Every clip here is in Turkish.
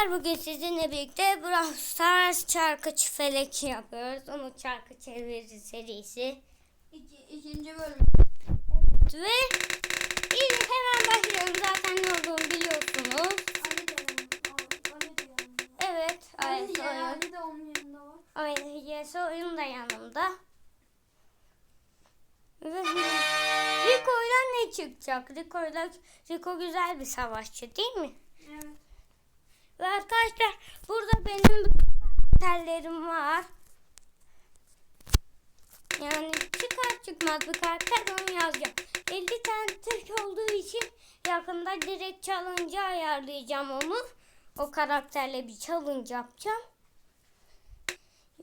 Arkadaşlar bugün sizinle birlikte Brawl Stars çarkı felek yapıyoruz. Onun çarkı çevirisi serisi. İki, ikinci bölüm. Ve ilk hemen başlıyorum. Zaten ne olduğunu biliyorsunuz. Ali de. Ali de. Evet. Ali de. Ali de onun yanında var. Ayet hikayesi oyun da yanımda. Ve Rico'yla ne çıkacak? Rico'yla Rico güzel bir savaşçı değil mi? Evet. Ve arkadaşlar burada benim karakterlerim var. Yani çıkar çıkmaz bir karakter onu yazacağım. 50 tane tek olduğu için yakında direkt challenge ayarlayacağım onu. O karakterle bir challenge yapacağım.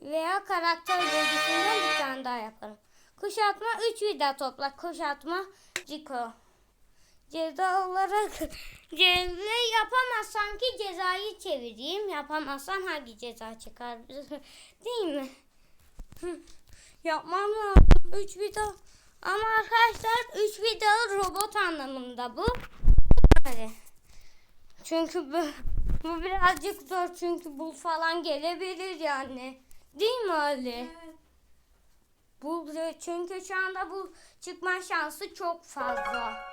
Veya karakter bölgesinden bir tane daha yaparım. Kuşatma 3 vida topla. Kuşatma Rico. Ceza olarak ceza yapamazsam ki cezayı çevireyim. Yapamazsam hangi ceza çıkar? Değil mi? Yapmam lazım. 3 video. Ama arkadaşlar 3 video robot anlamında bu. Hadi. Çünkü bu, bu birazcık zor çünkü bul falan gelebilir yani. Değil mi Ali? Evet. Bul çünkü şu anda bu çıkma şansı çok fazla.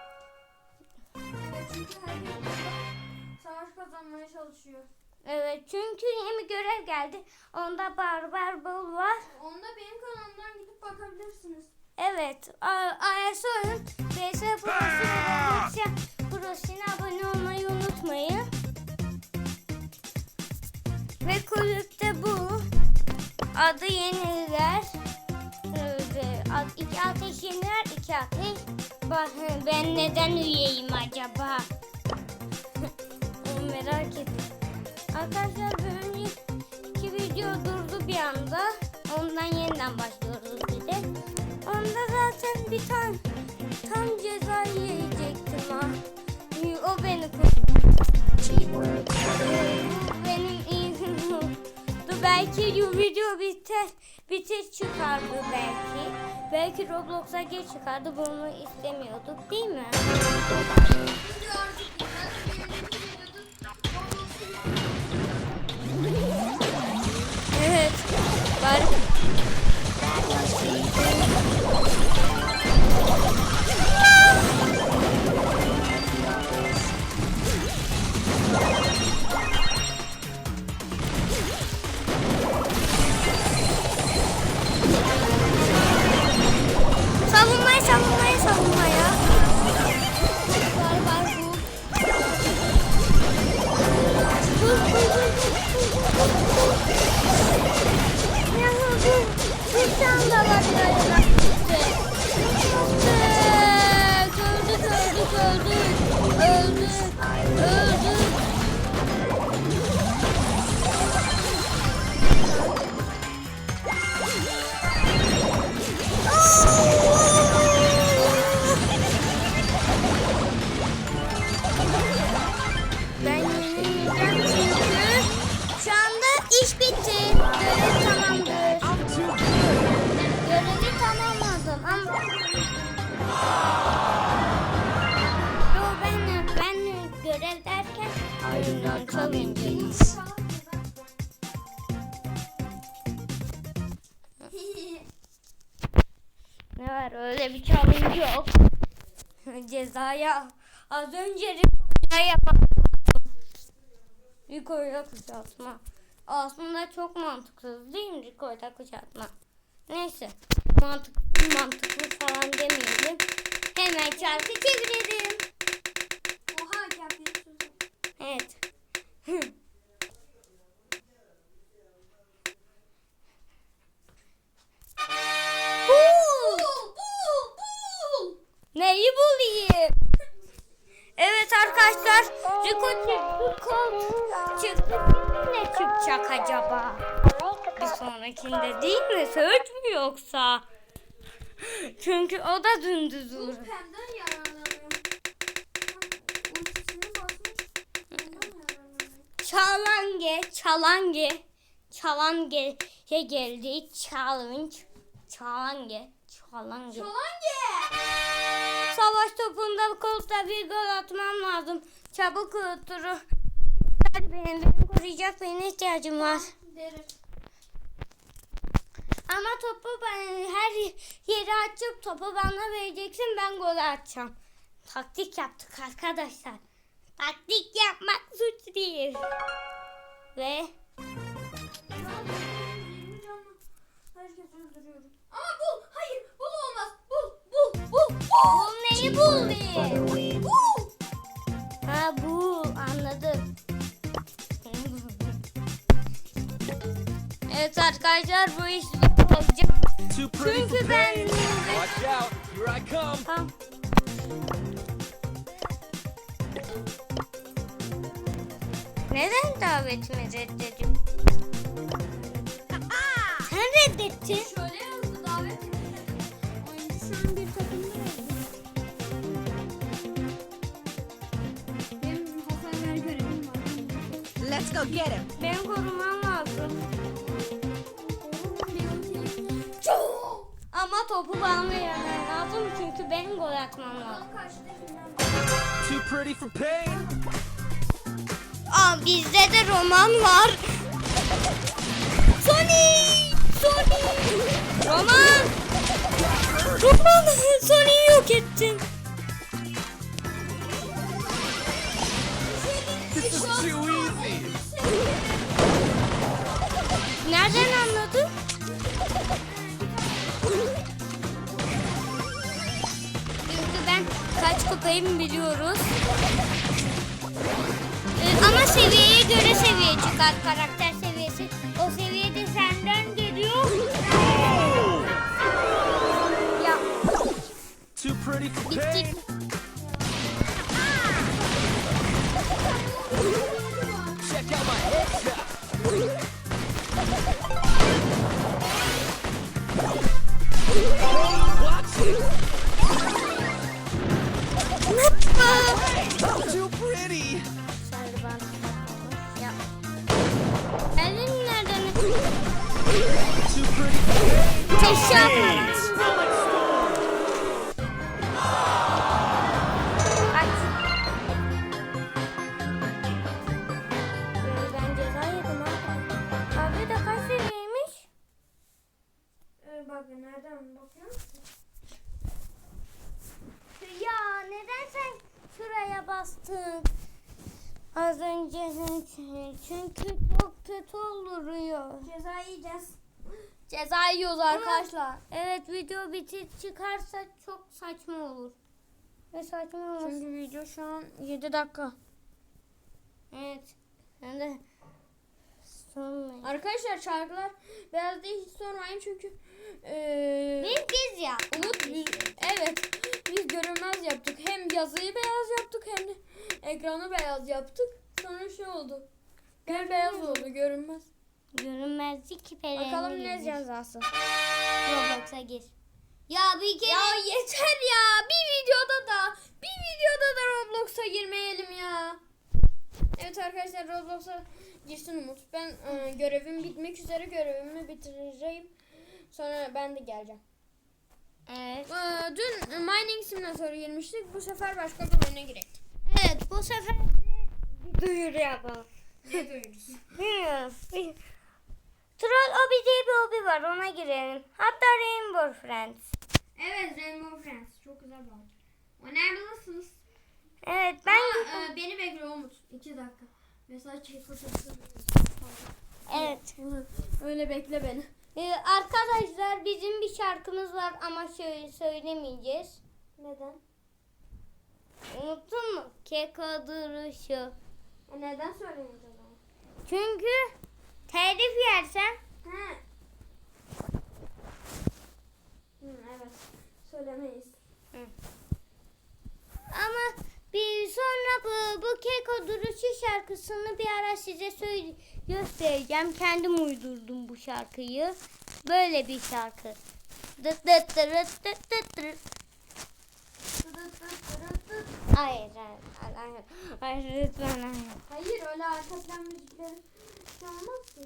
Savaş kazanmaya çalışıyor. Evet çünkü yeni görev geldi. Onda barbar bul var. Onda benim kanalımdan gidip bakabilirsiniz. Evet. AS oyun BS Pro'suna Pro'suna abone olmayı unutmayın. Ve kulüpte bu. Adı yeniler. Ad- iki ateş yeniler, iki ateş. Bak ben neden üyeyim acaba? Merak ettim. Arkadaşlar böyle iki video durdu bir anda. Ondan yeniden başlıyoruz bir de. Onda zaten bir tane tam ceza yiyecektim ha. O beni kurtardı. Belki video biter, bitir çıkardı belki. Belki Roblox'a geç çıkardı. Bunu istemiyorduk değil mi? Ama... Ben, ben görev derken oyundan challenge'ıyım. Ne var öyle bir challenge yok. Cezaya az önce Rico'ya yapamadım. Rico'ya kuşatma. Aslında çok mantıksız değil mi Rico'ya kuşatma? Neyse mantıklı mantıklı falan demeyelim. Hemen çarkı çevirelim. Çalange geldi. Challenge, çalange, çalange. Çalange. Savaş topunda kolta bir gol atmam lazım. Çabuk turu Hadi benim, benim koruyacak birine ihtiyacım var. Derim. Ama topu ben her yere açıp topu bana vereceksin ben gol atacağım. Taktik yaptık arkadaşlar. Taktik yapmak suç değil. Ve Herkes öldürüyorum. Ama bul. Hayır. Bul olmaz. Bul. Bul. Bul. Bul. bu neyi bul diye. Bul. Ha bu anladım. Evet arkadaşlar bu iş olacak. Çünkü ben Watch out, here I come. Tamam. Neden davetimi reddediyorsun? Go get him. Ben korumam lazım. Ama topu bana vermen lazım çünkü ben gol atmam lazım. Too pretty for pain. Aa bizde de roman var. Sonic! Sonic! Roman! Roman! Sonic'i yok ettin. This is too easy. Nereden anladın? Çünkü ben kaç kupayım biliyoruz. Ee, ama seviyeye göre seviye çıkar karakter seviyesi. O seviyede senden geliyor. ya Too Too pretty. Sarı bant takmamış. Ya. Elin nereden? Too pretty for pain. Teşekkür Aç. Çünkü çok kötü oluyor. Ceza yiyeceğiz. Ceza yiyoruz arkadaşlar. Evet video bitir çıkarsa çok saçma olur. Ve saçma olmasın. Çünkü video şu an 7 dakika. Evet. Sen de sormayın. Arkadaşlar şarkılar beyaz değil hiç sormayın çünkü eee Biz biz ya. Umut biz, evet biz görünmez yaptık. Hem yazıyı beyaz yaptık hem de ekranı beyaz yaptık. Sonra şey oldu. Gel beyaz oldu görünmez. Görünmezlik pelerini Bakalım ne giymiş. cezası. Roblox'a gir. Ya bir kere. Ya yeter ya. Bir videoda da bir videoda da Roblox'a girmeyelim ya. Evet arkadaşlar Roblox'a girsin Umut. Ben e, görevim bitmek üzere görevimi bitireceğim. Sonra ben de geleceğim. Evet. Ee, dün Mining Simulator'a girmiştik. Bu sefer başka bir oyuna girelim. Evet bu sefer duyuru yapalım. Ne? Bilmiyorum. Bir- Troll Obi diye bir obi var ona girelim. Hatta Rainbow Friends. Evet Rainbow Friends. Çok güzel bir oyun. Oynayabilirsiniz. Evet ben Ama e, beni bekle Umut. İki dakika. Mesela çek fırsatı. evet. Öyle bekle beni. Ee, arkadaşlar bizim bir şarkımız var ama şöyle söylemeyeceğiz. Neden? Unuttun mu? Keko duruşu. E, neden zaman? Çünkü telif yersen He. Hı, evet. Söylemeyiz. ama bir sonra bu, bu Keko duruşu şarkısını bir ara size söyle göstereceğim. Kendim uydurdum bu şarkıyı. Böyle bir şarkı. Dıt dıt dıt dıt dırıt. Hayır, hayır, hayır, hayır, lütfen hayır. Hayır öyle arka plan müzikleri şey olmaz ki.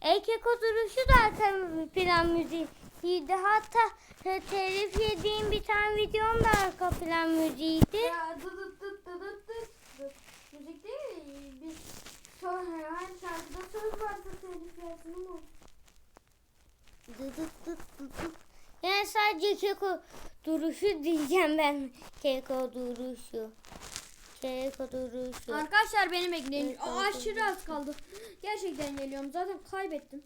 E Keko duruşu da arka plan müziğiydi. Hatta e, telif yediğim bir tane videom da arka plan müziğiydi. Ya dı dı dı dı dı dı dı. Müzik değil mi? Biz Sonra her şarkıda söz vardır telif yersin ama. Dı dıt dıt dıt dıt. Yani sadece keko duruşu diyeceğim ben. Keko duruşu. Keko duruşu. Arkadaşlar beni bekleyin. Aşırı az kaldı. Gerçekten geliyorum. Zaten kaybettim.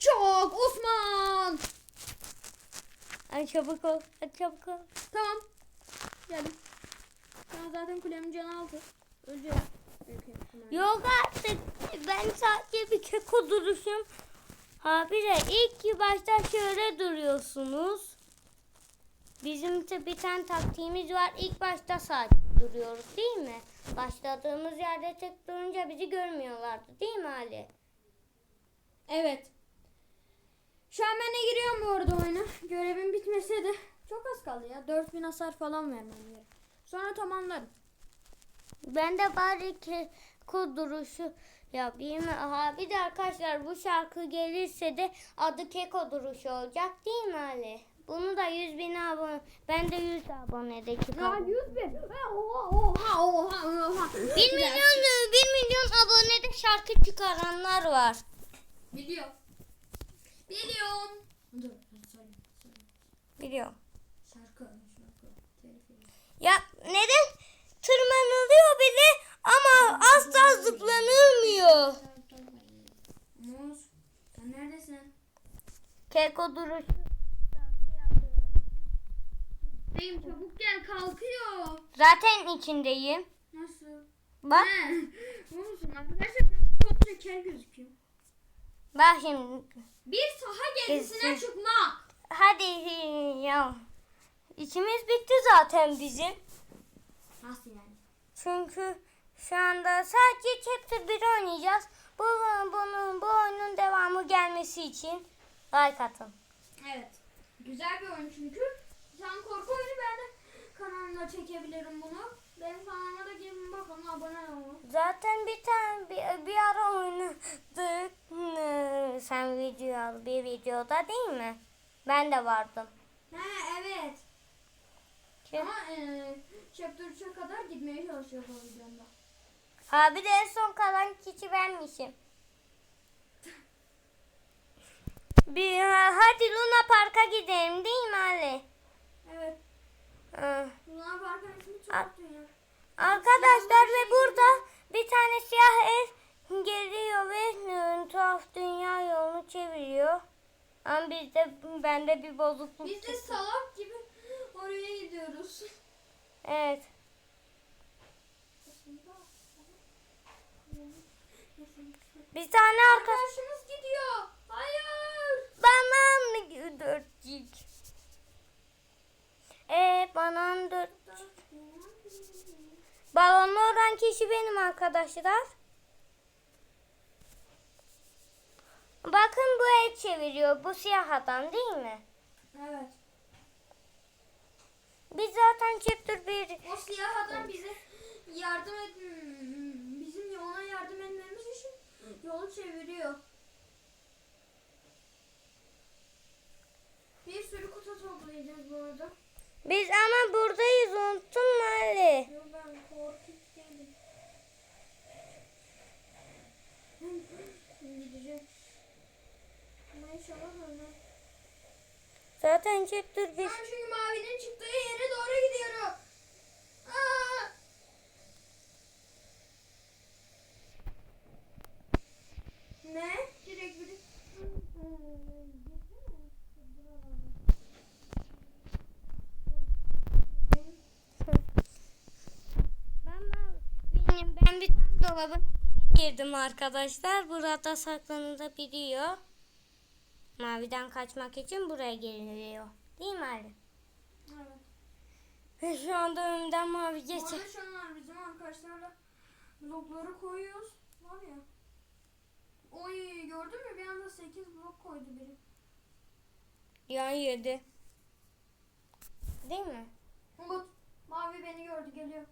Çok Osman. Ay çabuk ol. Hadi çabuk ol. Tamam. Geldim. Ben zaten kulemin canı aldı. Öleceğim. Yok artık. Ben sadece bir keko duruşum. Abi de ilk başta şöyle duruyorsunuz. Bizim de bir tane taktiğimiz var. İlk başta saat duruyoruz değil mi? Başladığımız yerde tek durunca bizi görmüyorlardı değil mi Ali? Evet. Şu an ben de giriyorum bu arada oyuna. Görevim bitmese de çok az kaldı ya. 4000 hasar falan vermem gerek. Sonra tamamlarım. Ben de bari keko duruşu yapayım. Abi de arkadaşlar bu şarkı gelirse de adı keko duruşu olacak değil mi Ali? Bunu da 100 bin abone. Ben de 100 abonede Ya çıkardım. 100 bin. Ha, Oha oha oha oha. 1 milyon 1 milyon abonede şarkı çıkaranlar var. Biliyor. Biliyorum. Dur, söyle, söyle. Biliyorum. Şarkı, şarkı. Ya neden tırmanılıyor bile ama asla zıplanılmıyor. Muz, sen neredesin? Keko duruşu. Beyim çabuk gel kalkıyor. Zaten içindeyim. Nasıl? Bak. Muz, arkadaşlar ben çok şeker gözüküyor. Bak şimdi. Bir saha gezisine Kesin. çıkmak. Hadi ya. İçimiz bitti zaten bizim. Nasıl yani? Çünkü şu anda sadece chapter 1 oynayacağız. Bu, bunun, bu oyunun devamı gelmesi için like atın. Evet. Güzel bir oyun çünkü. Sen korku oyunu ben de kanalımda çekebilirim bunu. Benim kanalıma da gelin bakın abone olun. Zaten bir tane bir, bir ara oynadık. Sen video al bir videoda değil mi? Ben de vardım. He evet. Kim? Ama e, chapter 3'e kadar gitmeye çalışıyoruz o videomda. Abi de en son kalan kişi benmişim. Bir hadi Luna Park'a gidelim değil mi Ali? Evet. Ee, Luna Park'ın ismi çok dünya. Arkadaşlar ve burada bir tane siyah ev geliyor ve e, tuhaf dünya yolunu çeviriyor. Ama bizde bende bir bozukluk Biz de salak gibi oraya gidiyoruz. Evet. Bir tane arka Arkadaşımız gidiyor. Hayır. banan dörtcük. Evet banan dört. Balonlu olan kişi benim arkadaşlar. Bakın bu el çeviriyor. Bu siyah adam değil mi? Evet. Biz zaten chapter 1 O siyah adam bize yardım et bizim ona yardım etmemiz için yolu çeviriyor. Bir sürü kutu toplayacağız bu arada. Biz ama buradayız unuttun mu Ali? Yok ben. Zaten chapter 1 Ben çünkü mavinin çıktığı yere doğru gidiyorum. Aa! Ne? Direkt bir... Ben mavi- benim ben bir tane dolabın içine girdim arkadaşlar. Burada saklanılabiliyor. Maviden kaçmak için buraya geliyor. Değil mi Ali? Evet. Ve şu anda önümden mavi geçiyor. arada şu an bizim arkadaşlarla blokları koyuyoruz. Var ya. Oy gördün mü bir anda 8 blok koydu biri. Yan yedi. Değil mi? Umut mavi beni gördü geliyor.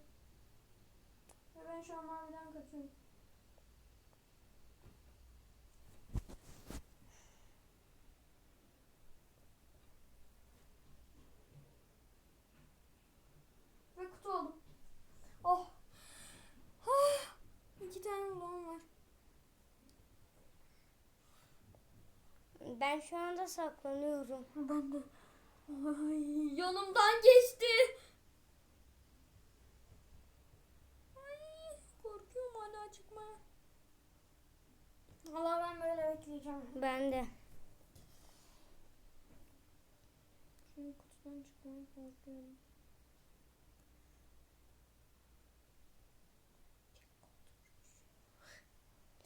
Ve ben şu an maviden kaçıyorum. Ve kutu oldum. Oh. Ah, İki tane bloğum Ben şu anda saklanıyorum. Ben de. Ay, yanımdan geçti. Ay, korkuyorum hala çıkmaya. Valla ben böyle bekleyeceğim. Ben de. Şimdi kutudan çıkmaya korkuyorum.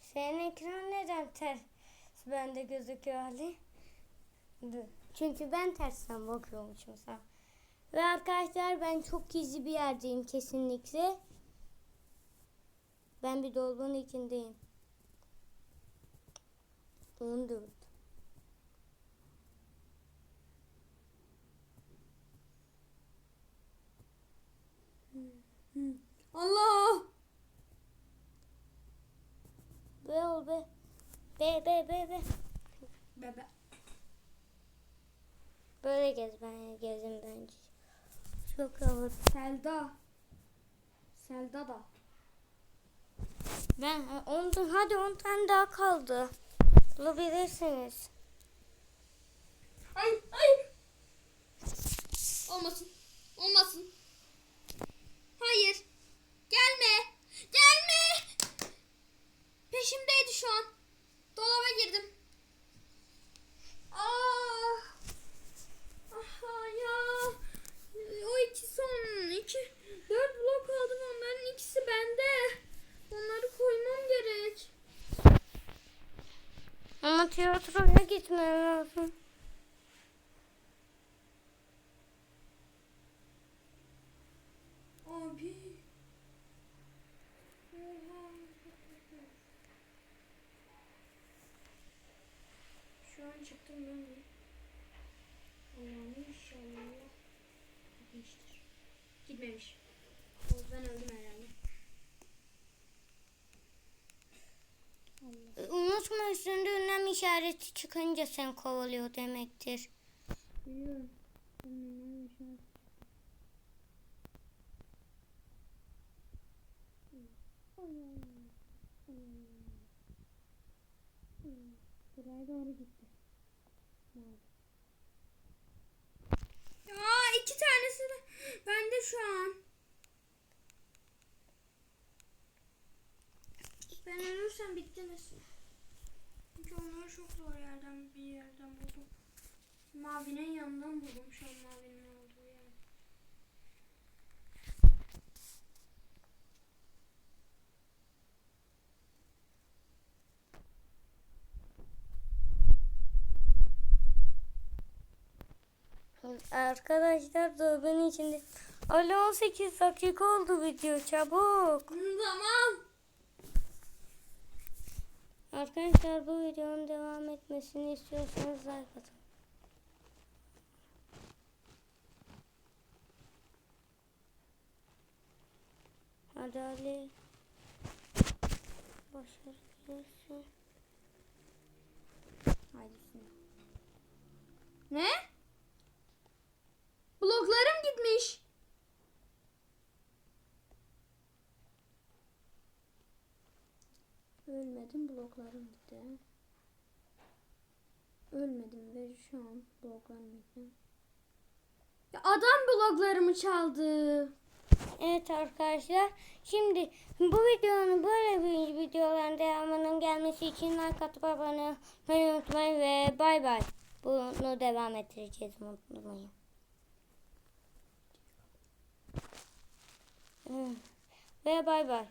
Senin ekran neden ters bende gözüküyor Ali? Çünkü ben tersten bakıyormuşum sana. Ve arkadaşlar ben çok gizli bir yerdeyim kesinlikle. Ben bir dolabın içindeyim. 14. Allah! Be ol be. Be be be be. Bebe. Böyle gez ben gezin bence. Çok havalı. Selda. Selda da. Ben ondan hadi 10 tane daha kaldı. Bulabilirsiniz. Ay ay. Olmasın. Olmasın. Hayır. Gelme. Gelme. Peşimdeydi şu an. Dolaba girdim. Ah. Aha ya. O iki son iki dört blok aldım onların ikisi bende. Onları koymam gerek. Ama tiyatroya gitmem lazım. Abi. Oha. Çıktım ben de. Allah'ım inşallah. Gitmiştir. Gitmemiş. O ben öldüm herhalde. Unutma üstünde ünlem işareti çıkınca sen kovalıyor demektir. Biliyorum. Ünlem işareti. Buraya doğru gitti. Aa iki tanesi de bende şu an. Ben ölürsem bittiniz. Çünkü onları çok zor yerden bir yerden buldum. Mavinin yanından buldum şu an mavinin olduğu Arkadaşlar dolabın içinde. Ali 18 dakika oldu video çabuk. Tamam. Arkadaşlar bu videonun devam etmesini istiyorsanız like atın. Hadi Ali. Başarabilirsin. Haydi Ne? Bloklarım gitmiş. Ölmedim bloklarım gitti. Ölmedim ve şu an bloklarım gitti. Ya adam bloklarımı çaldı. Evet arkadaşlar. Şimdi bu videonun böyle bir videoların devamının gelmesi için like atıp abone olmayı unutmayın ve bay bay. Bunu devam ettireceğiz unutmayın. Ve bay bay.